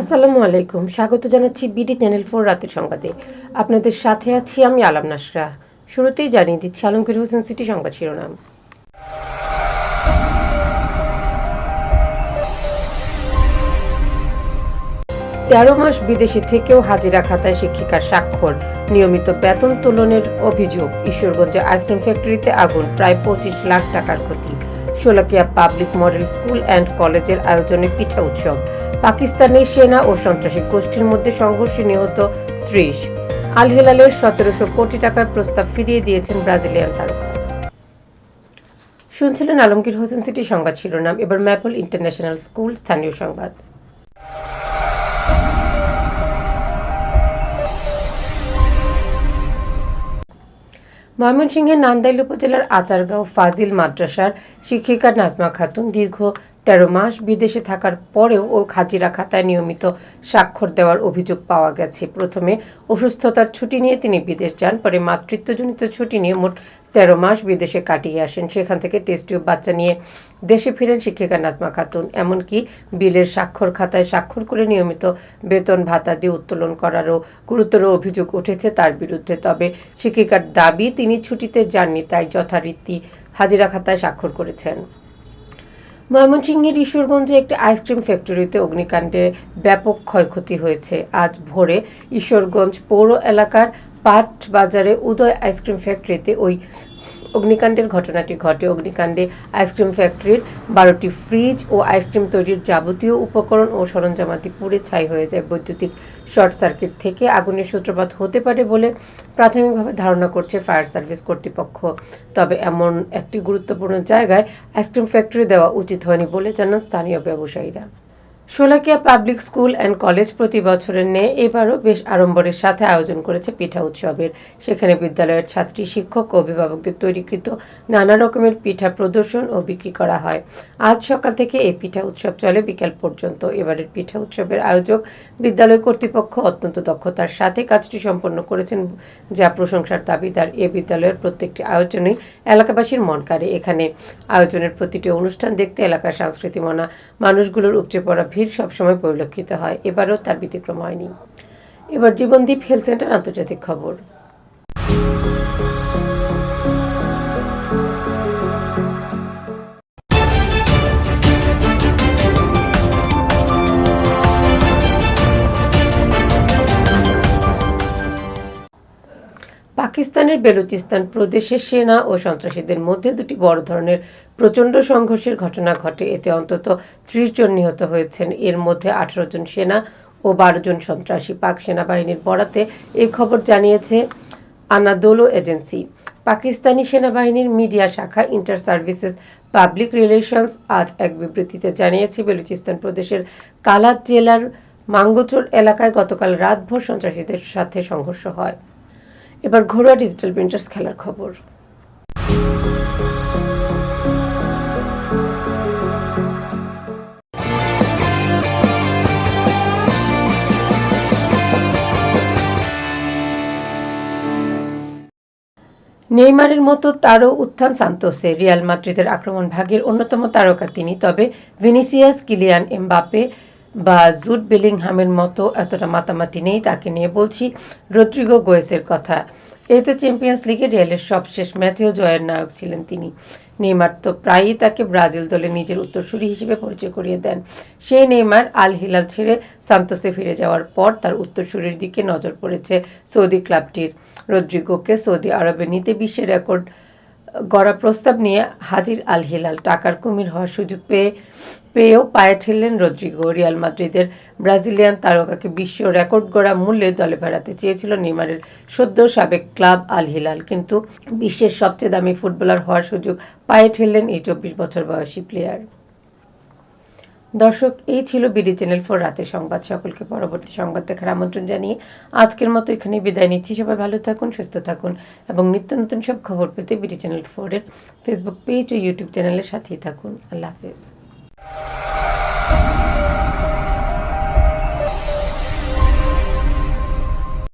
আসসালামু আলাইকুম। স্বাগত জানাচ্ছি বিডি চ্যানেল ফোর রাতের সংবাদে। আপনাদের সাথে আছি আমি আলাম নাসরা। শুরুতেই জানিয়ে দিচ্ছি আলমগীর হোসেন সিটি সংবাদ শিরোনাম। তেরো মাস বিদেশে থেকেও হাজিরা খাতায় শিক্ষিকার স্বাক্ষর। নিয়মিত বেতন তোলনের অভিযোগ। ঈশ্বরগঞ্জে আইসক্রিম ফ্যাক্টরিতে আগুন, প্রায় পঁচিশ লাখ টাকার ক্ষতি। Sholakia public model school and কলেজের আয়োজনে পিঠা উৎসব। পাকিস্তানের সেনা ও সন্ত্রাসী গোষ্ঠীর মধ্যে সংঘর্ষে নিহত ত্রিশ। আল সতেরোশো কোটি টাকার প্রস্তাব ফিরিয়ে দিয়েছেন ব্রাজিলিয়ান তারকা। শুনছিলেন আলমগীর হোসেন সিটি সংবাদ শিরোনাম, এবার ম্যাপল ইন্টারন্যাশনাল স্কুল স্থানীয় সংবাদ। ময়মনসিংহের নান্দাইল উপজেলার আচারগাঁও ফাজিল মাদ্রাসার শিক্ষিকা নাজমা খাতুন দীর্ঘ তেরো মাস বিদেশে থাকার পরেও ও হাজিরা খাতায় নিয়মিত স্বাক্ষর দেওয়ার অভিযোগ পাওয়া গেছে। প্রথমে অসুস্থতার ছুটি নিয়ে তিনি বিদেশ যান, পরে মাতৃত্বজনিত ছুটি নিয়ে মোট তেরো মাস বিদেশে কাটিয়ে আসেন। সেখান থেকে টেস্ট টিউব বাচ্চা নিয়ে দেশে ফিরেন শিক্ষিকা নাজমা খাতুন। এমনকি বিলের স্বাক্ষর খাতায় স্বাক্ষর করে নিয়মিত বেতন ভাতা দিয়ে উত্তোলন করারও গুরুতর অভিযোগ উঠেছে তার বিরুদ্ধে। তবে শিক্ষিকার দাবি, তিনি ছুটিতে যাননি, তাই যথারীতি হাজিরা খাতায় স্বাক্ষর করেছেন। ময়মনসিংহের ঈশ্বরগঞ্জে একটি আইসক্রিম ফ্যাক্টরিতে অগ্নিকাণ্ডে ব্যাপক ক্ষয়ক্ষতি হয়েছে। আজ ভোরে ঈশ্বরগঞ্জ পৌর এলাকার পাট বাজারে উদয় আইসক্রিম ফ্যাক্টরিতে ওই অগ্নিকাণ্ডের ঘটনাটি ঘটে। অগ্নিকাণ্ডে আইসক্রিম ফ্যাক্টরির বারোটি ফ্রিজ ও আইসক্রিম তৈরির যাবতীয় উপকরণ ও সরঞ্জামাদি পুড়ে ছাই হয়ে যায়। বৈদ্যুতিক শর্ট সার্কিট থেকে আগুনের সূত্রপাত হতে পারে বলে প্রাথমিকভাবে ধারণা করছে ফায়ার সার্ভিস কর্তৃপক্ষ। তবে এমন একটি গুরুত্বপূর্ণ জায়গায় আইসক্রিম ফ্যাক্টরি দেওয়া উচিত হয়নি বলে জানান স্থানীয় ব্যবসায়ীরা। Sholakia public school and college প্রতি বছরের ন্যায় এবারও বেশ আড়ম্বরের সাথে আয়োজন করেছে পিঠা উৎসবের। সেখানে বিদ্যালয়ের ছাত্রী, শিক্ষক ও অভিভাবকদের তৈরিকৃত নানা রকমের পিঠা প্রদর্শন ও বিক্রি করা হয়। আজ সকাল থেকে এই পিঠা উৎসব চলে। বিকেল পর্যন্ত এবারের পিঠা উৎসবের আয়োজক বিদ্যালয় কর্তৃপক্ষ অত্যন্ত দক্ষতার সাথে কাজটি সম্পন্ন করেছেন, যা প্রশংসার দাবিদার এ বিদ্যালয়ের প্রত্যেকটি আয়োজনেই এলাকাবাসীর মন কাড়ে। এখানে আয়োজনের প্রতিটি অনুষ্ঠান দেখতে এলাকার সংস্কৃতি মনা, মানুষগুলোর উপচে পড়া ভিড় সবসময় পরিলক্ষিত হয়। এবারও তার ব্যতিক্রম হয়নি। এবার জীবনদীপ হেলথ সেন্টার আন্তর্জাতিক খবর। পাকিস্তানের বেলুচিস্তান প্রদেশের সেনা ও সন্ত্রাসীদের মধ্যে দুটি বড় ধরনের প্রচণ্ড সংঘর্ষের ঘটনা ঘটে। এতে অন্তত ত্রিশ জন নিহত হয়েছেন। এর মধ্যে আঠারো জন সেনা ও বারো জন সন্ত্রাসী। পাক সেনাবাহিনীর বরাতে এই খবর জানিয়েছে আনাদোলো এজেন্সি। পাকিস্তানি সেনাবাহিনীর মিডিয়া শাখা ইন্টার সার্ভিসেস পাবলিক রিলেশনস আজ এক বিবৃতিতে জানিয়েছে, বেলুচিস্তান প্রদেশের কালাত জেলার মাঙ্গোচর এলাকায় গতকাল রাতভর সন্ত্রাসীদের সাথে সংঘর্ষ হয়। এবার ঘরোয়া ডিজিটাল প্রিন্টার্স খেলার খবর। নেইমারের মতো তারও উত্থান সান্তোসে। রিয়াল মাদ্রিদের আক্রমণ ভাগের অন্যতম তারকা তিনি। তবে ভিনিসিয়াস কিলিয়ান এমবাপে বা জুট বেলিংহামের মতো এতটা মাতামাতি নেই তাকে নিয়ে বলছি রদ্রিগো গোয়েসের কথা। এই তো চ্যাম্পিয়ন্স লিগে রিয়ালের সবশেষ ম্যাচেও জয়ের নায়ক ছিলেন তিনি। নেইমার তো প্রায়ই তাকে ব্রাজিল দলে নিজের উত্তরসূরি হিসেবে পরিচয় করিয়ে দেন। সেই নেইমার আল হিলাল ছেড়ে সান্তোসে ফিরে যাওয়ার পর তার উত্তরসূরির দিকে নজর পড়েছে সৌদি ক্লাবটির। রদ্রিগোকে সৌদি আরবে নিতে বিশ্বের রেকর্ড গড়া প্রস্তাব নিয়ে হাজির আল হিলাল টাকার কুমির হওয়ার সুযোগ পেয়ে, পেয়েও পায়ে ঠেললেন রদ্রিগো। রিয়াল মাদ্রিদের ব্রাজিলিয়ান তারকাকে বিশ্ব রেকর্ড গড়া মূল্যে দলে ফেরাতে চেয়েছিল নেইমারের সদ্য সাবেক ক্লাব আল হিলাল কিন্তু বিশ্বের সবচেয়ে দামি ফুটবলার হওয়ার সুযোগ পায়ে ঠেললেন এই চব্বিশ বছর বয়সী প্লেয়ার। দর্শক, এই ছিল বিডি চ্যানেল ফোর রাতের সংবাদ। সকলকে পরবর্তী সংবাদ দেখার আমন্ত্রণ জানিয়ে আজকের মতো এখানে বিদায় নিচ্ছি। সবাই ভালো থাকুন, সুস্থ থাকুন এবং নিত্য নতুন সব খবর পেতে বিডি চ্যানেল ফোরের ফেসবুক পেজ ও ইউটিউব চ্যানেলের সাথেই থাকুন। আল্লাহ হাফেজ।